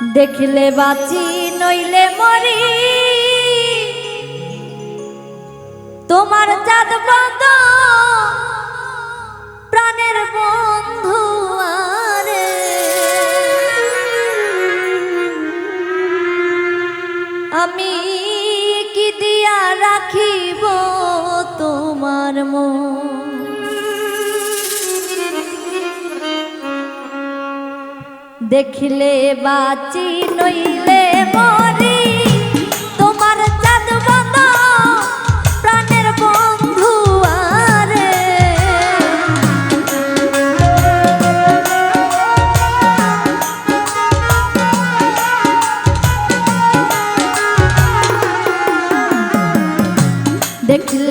দেখলে বাঁচি, নইলে মরি। তোমার চাঁদ পাত প্রাণের বন্ধু আমি কি দিয়া রাখিব তোমার মন? দেখলে বাঁচি নইলে মরি। তোমার চাঁদ বাঁধা প্রাণের বন্ধু আরে। দেখলে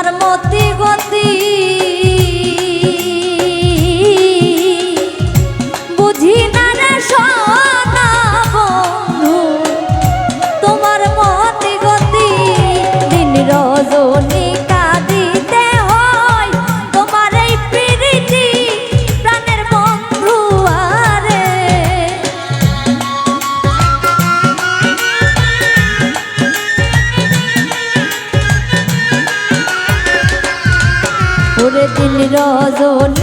তোমার মতি গতি রজনী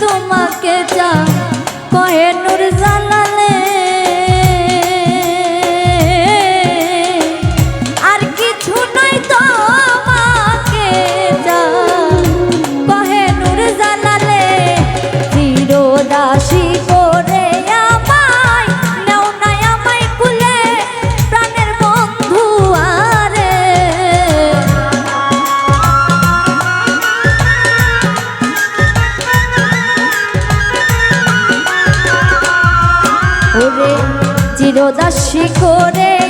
তোমাকে যা কহে নুর জানালে চিরদাসী করে